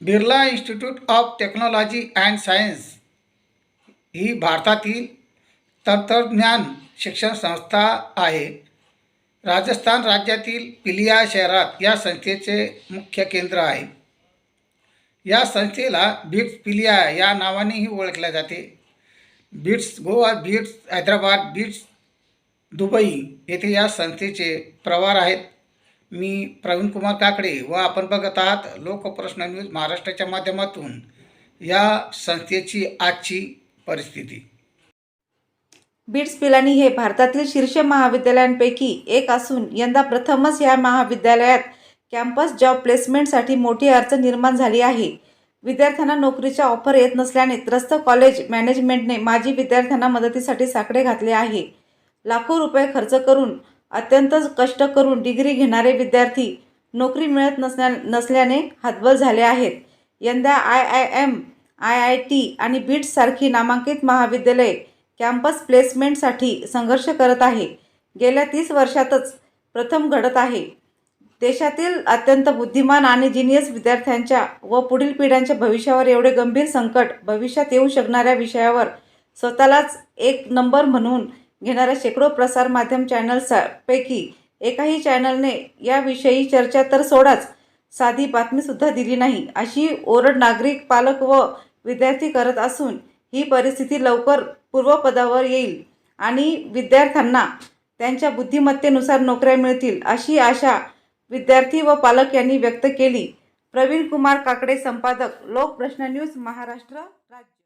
Birla institute of technology and science ही भारतातील तंत्रज्ञान शिक्षण संस्था आहे. राजस्थान राज्यातील पिलिया शहरात या संस्थेचे मुख्य केंद्र आहे. या संस्थेला बिट्स पिलिया या नावानेही ओळखले जाते. BITS Goa BITS Hyderabad BITS Dubai येथे या संस्थेचे प्रवार आहेत. मी प्रवीण कुमार काकडे व आपण बघत आहात लोकप्रश्न न्यूज महाराष्ट्राच्या माध्यमातून या संस्थेची आजची परिस्थिती. बिट्स पिलानी हे भारतातील शीर्ष महाविद्यालयांपैकी एक असून यंदा प्रथमच या महाविद्यालयात कॅम्पस जॉब प्लेसमेंटसाठी मोठी अडचण निर्माण झाली आहे. विद्यार्थ्यांना नोकरीच्या ऑफर येत नसल्याने त्रस्त कॉलेज मॅनेजमेंटने माजी विद्यार्थ्यांना मदतीसाठी साकडे घातले आहे. लाखो रुपये खर्च करून अत्यंत कष्ट करून डिग्री घेणारे विद्यार्थी नोकरी मिळत नसल्या नसल्याने हतबल झाले आहेत. यंदा I I M I I T आणि बीट्ससारखी नामांकित महाविद्यालये कॅम्पस प्लेसमेंटसाठी संघर्ष करत आहे. गेल्या तीस वर्षातच प्रथम घडत आहे. देशातील अत्यंत बुद्धिमान आणि जिनियस विद्यार्थ्यांच्या व पुढील पिढ्यांच्या भविष्यावर एवढे गंभीर संकट भविष्यात येऊ शकणाऱ्या विषयावर स्वतःलाच एक नंबर म्हणून घेणाऱ्या शेकडो प्रसारमाध्यम चॅनल्सपैकी एकाही चॅनलने याविषयी चर्चा तर सोडाच. साधी बातमीसुद्धा दिली नाही. अशी ओरड नागरिक पालक व विद्यार्थी करत असून ही परिस्थिती लवकर पूर्वपदावर येईल आणि विद्यार्थ्यांना त्यांच्या बुद्धिमत्तेनुसार नोकऱ्या मिळतील अशी आशा विद्यार्थी व पालक यांनी व्यक्त केली. प्रवीण कुमार काकडे संपादक लोकप्रश्न न्यूज महाराष्ट्र राज्य.